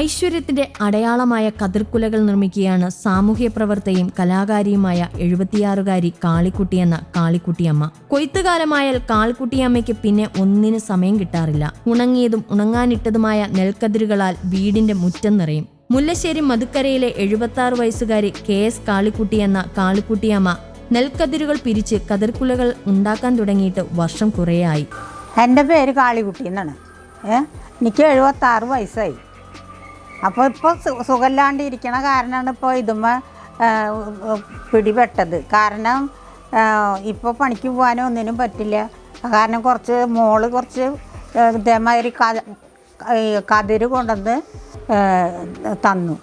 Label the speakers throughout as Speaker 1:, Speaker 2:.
Speaker 1: ഐശ്വര്യത്തിന്റെ അടയാളമായ കതിർക്കുലകൾ നിർമ്മിക്കുകയാണ് സാമൂഹ്യ പ്രവർത്തകയും കലാകാരിയുമായ എഴുപത്തിയാറുകാരി കാളിക്കുട്ടി എന്ന കാളിക്കുട്ടിയമ്മ. കൊയ്ത്തുകാലമായാൽ കാളിക്കുട്ടിയമ്മയ്ക്ക് പിന്നെ ഒന്നിന് സമയം കിട്ടാറില്ല. ഉണങ്ങിയതും ഉണങ്ങാനിട്ടതുമായ നെൽക്കതിരുകളാൽ വീടിന്റെ മുറ്റം നിറയും. മുല്ലശ്ശേരി മധുക്കരയിലെ എഴുപത്തി വയസ്സുകാരി കെ എസ് കാളിക്കുട്ടി എന്ന കാളിക്കുട്ടിയമ്മ നെൽക്കതിരുകൾ പിരിച്ച് കതിർക്കുലകൾ ഉണ്ടാക്കാൻ തുടങ്ങിയിട്ട് വർഷം കുറേയായി.
Speaker 2: എന്റെ പേര് കാളിക്കുട്ടി എന്നാണ്. എനിക്ക് എഴുപത്താറ് വയസ്സായി. അപ്പോൾ ഇപ്പോൾ സുഖമില്ലാണ്ട് ഇരിക്കണ കാരണമാണ് ഇപ്പോൾ ഇതുമ്മ പിടിപെട്ടത്. കാരണം ഇപ്പോൾ പണിക്ക് പോകാനോ ഒന്നിനും പറ്റില്ല. കാരണം കുറച്ച് മോൾ കുറച്ച് ഇതേമാതിരി കതിര് കൊണ്ടുവന്ന് തന്നു.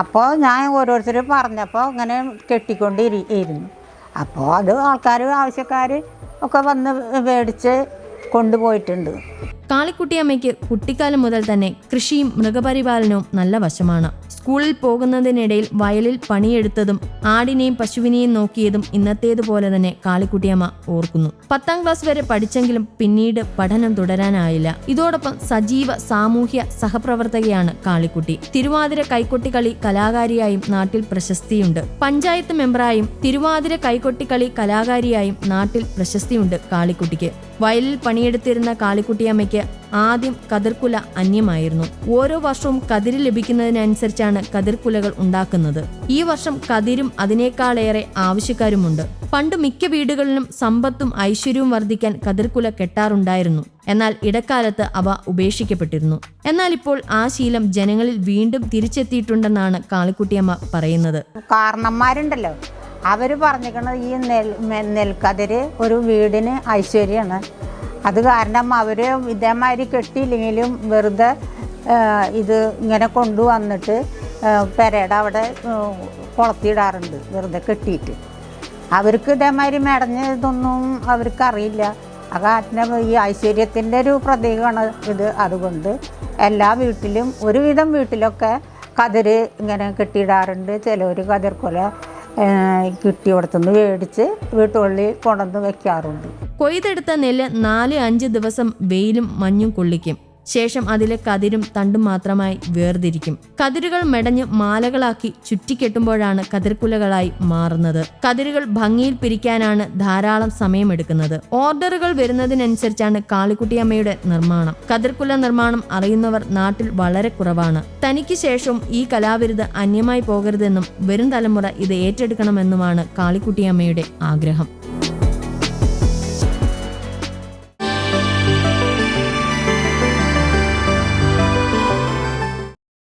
Speaker 2: അപ്പോൾ ഞാൻ ഓരോരുത്തർ പറഞ്ഞപ്പോൾ ഇങ്ങനെ കെട്ടിക്കൊണ്ട് ഇരുന്നു അപ്പോൾ അത് ആൾക്കാർ ആവശ്യക്കാർ ഒക്കെ വന്ന് മേടിച്ച് കൊണ്ടുപോയിട്ടുണ്ട്.
Speaker 1: കാളിക്കുട്ടിയമ്മയ്ക്ക് കുട്ടിക്കാലം മുതൽ തന്നെ കൃഷിയും മൃഗപരിപാലനവും നല്ല വശമാണ്. സ്കൂളിൽ പോകുന്നതിനിടയിൽ വയലിൽ പണിയെടുത്തതും ആടിനെയും പശുവിനെയും നോക്കിയതും ഇന്നത്തേതുപോലെ തന്നെ കാളിക്കുട്ടിയമ്മ ഓർക്കുന്നു. പത്താം ക്ലാസ് വരെ പഠിച്ചെങ്കിലും പിന്നീട് പഠനം തുടരാനായില്ല. ഇതോടൊപ്പം സജീവ സാമൂഹ്യ സഹപ്രവർത്തകയാണ് കാളിക്കുട്ടി. തിരുവാതിര കൈക്കൊട്ടിക്കളി കലാകാരിയായും നാട്ടിൽ പ്രശസ്തിയുണ്ട്. പഞ്ചായത്ത് മെമ്പറായും തിരുവാതിര കൈക്കൊട്ടിക്കളി കലാകാരിയായും നാട്ടിൽ പ്രശസ്തിയുണ്ട് കാളിക്കുട്ടിക്ക്. വയലിൽ പണിയെടുത്തിരുന്ന കാളിക്കുട്ടിയമ്മയ്ക്ക് ആദ്യം കതിർക്കുല അന്യമായിരുന്നു. ഓരോ വർഷവും കതിര് ലഭിക്കുന്നതിനനുസരിച്ചാണ് കതിർക്കുലകൾ ഉണ്ടാക്കുന്നത്. ഈ വർഷം കതിരും അതിനേക്കാളേറെ ആവശ്യക്കാരുമുണ്ട്. പണ്ട് മിക്ക വീടുകളിലും സമ്പത്തും ഐശ്വര്യവും വർദ്ധിക്കാൻ കതിർക്കുല കെട്ടാറുണ്ടായിരുന്നു. എന്നാൽ ഇടക്കാലത്ത് അവ ഉപേക്ഷിക്കപ്പെട്ടിരുന്നു. എന്നാൽ ഇപ്പോൾ ആ ശീലം ജനങ്ങളിൽ വീണ്ടും തിരിച്ചെത്തിയിട്ടുണ്ടെന്നാണ് കാളിക്കുട്ടിയമ്മ പറയുന്നത്.
Speaker 2: കാരണന്മാരുണ്ടല്ലോ. അവർ പറഞ്ഞിരിക്കുന്നത് ഈ നെൽ നെൽക്കതിര് ഒരു വീടിന് ഐശ്വര്യമാണ് അത് കാരണം അവർ ഇതേമാതിരി കെട്ടിയില്ലെങ്കിലും വെറുതെ ഇത് ഇങ്ങനെ കൊണ്ടുവന്നിട്ട് പെരയുടെ അവിടെ കുളത്തിയിടാറുണ്ട് വെറുതെ കെട്ടിയിട്ട്. അവർക്ക് ഇതേമാതിരി മെടഞ്ഞ ഇതൊന്നും അവർക്ക് അറിയില്ല ആ കാരണം ഈ ഐശ്വര്യത്തിന്റെ ഒരു പ്രതീകമാണ് ഇത്. അതുകൊണ്ട് എല്ലാ വീട്ടിലും ഒരുവിധം വീട്ടിലൊക്കെ കതിര് ഇങ്ങനെ കെട്ടിയിടാറുണ്ട്. ചിലവർ കതിർക്കൊല കിട്ടിയിടത്തുനിന്ന് മേടിച്ച് വീട്ടുള്ളിൽ കൊണ്ടുവന്ന് വെക്കാറുണ്ട്.
Speaker 1: കൊയ്തെടുത്ത നെല്ല് നാല് അഞ്ച് ദിവസം വെയിലും മഞ്ഞും കൊള്ളിക്കും. ശേഷം അതിലെ കതിരും തണ്ടും മാത്രമായി വേർതിരിക്കും. കതിരുകൾ മെടഞ്ഞ് മാലകളാക്കി ചുറ്റിക്കെട്ടുമ്പോഴാണ് കതിർക്കുലകളായി മാറുന്നത്. കതിരുകൾ ഭംഗിയിൽ പിരിക്കാനാണ് ധാരാളം സമയമെടുക്കുന്നത്. ഓർഡറുകൾ വരുന്നതിനനുസരിച്ചാണ് കാളിക്കുട്ടിയമ്മയുടെ നിർമ്മാണം. കതിർക്കുല നിർമ്മാണം അറിയുന്നവർ നാട്ടിൽ വളരെ കുറവാണ്. തനിക്ക് ശേഷം ഈ കലാവിരുത് അന്യമായി പോകരുതെന്നും വരും തലമുറ ഇത് ഏറ്റെടുക്കണമെന്നുമാണ് കാളിക്കുട്ടിയമ്മയുടെ ആഗ്രഹം.